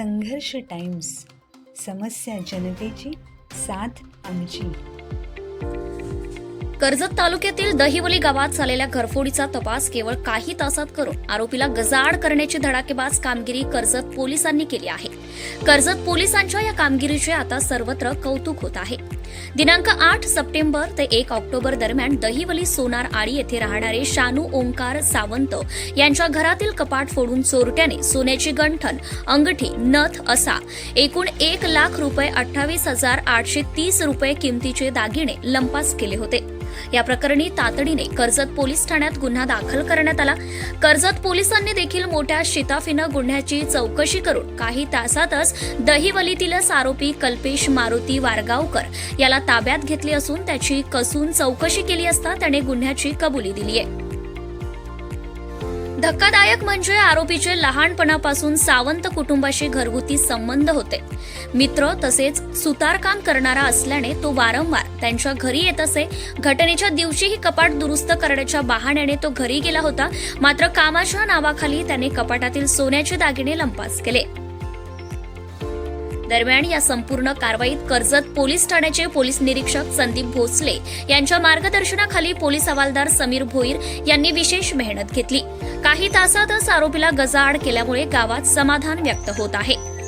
संघर्ष टाइम्स समस्या जनतेची साथ आमची. कर्जत तालुक्यातील दहिवली गावात झालेल्या घरफोडीचा तपास केवळ काही तासात करून आरोपीला गजाआड करण्याची धडाकेबाज कामगिरी कर्जत पोलिसांनी केली आहे. कर्जत पोलिसांच्या या कामगिरीचे आता सर्वत्र कौतुक होत आहे. दिनांक आठ सप्टेंबर ते एक ऑक्टोबर दरम्यान दहिवली सोनार आळी येथे राहणारे शानू ओंकार सावंत यांच्या घरातील कपाट फोडून चोरट्याने सोन्याची गंठन अंगठी नथ असा एकूण एक लाख रुपये अठ्ठावीस हजार आठशे तीस रुपये किमतीचे दागिने लंपास केले होते. या प्रकरणी तातडीने कर्जत पोलीस ठाण्यात गुन्हा दाखल करण्यात आला. कर्जत पोलिसांनी देखील मोठ्या शिताफीनं गुन्ह्याची चौकशी करून काही तासातच दहिवलीतीलच आरोपी कल्पेश मारुती वारगावकर याला ताब्यात घेतले असून त्याची कसून चौकशी केली असता त्याने गुन्ह्याची कबुली दिली आहे. धक्कादायक म्हणजे आरोपीचे लहानपणापासून सावंत कुटुंबाशी घरगुती संबंध होते. मित्र तसेच सुतारकाम करणारा असल्याने तो वारंवार त्यांच्या घरी येत असे. घटनेच्या दिवशीही कपाट दुरुस्त करण्याच्या बहाण्याने तो घरी गेला होता. मात्र कामाच्या नावाखाली त्याने कपाटातील सोन्याचे दागिने लंपास केले. दरम्यान या संपूर्ण कारवाईत कर्जत पोलीस ठाण्याचे पोलीस निरीक्षक संदीप भोसले यांच्या मार्गदर्शनाखाली पोलीस हवालदार समीर भोईर यांनी विशेष मेहनत घेतली. काही तासातच आरोपीला गजाआड केल्यामुळे गावात समाधान व्यक्त होत आहे.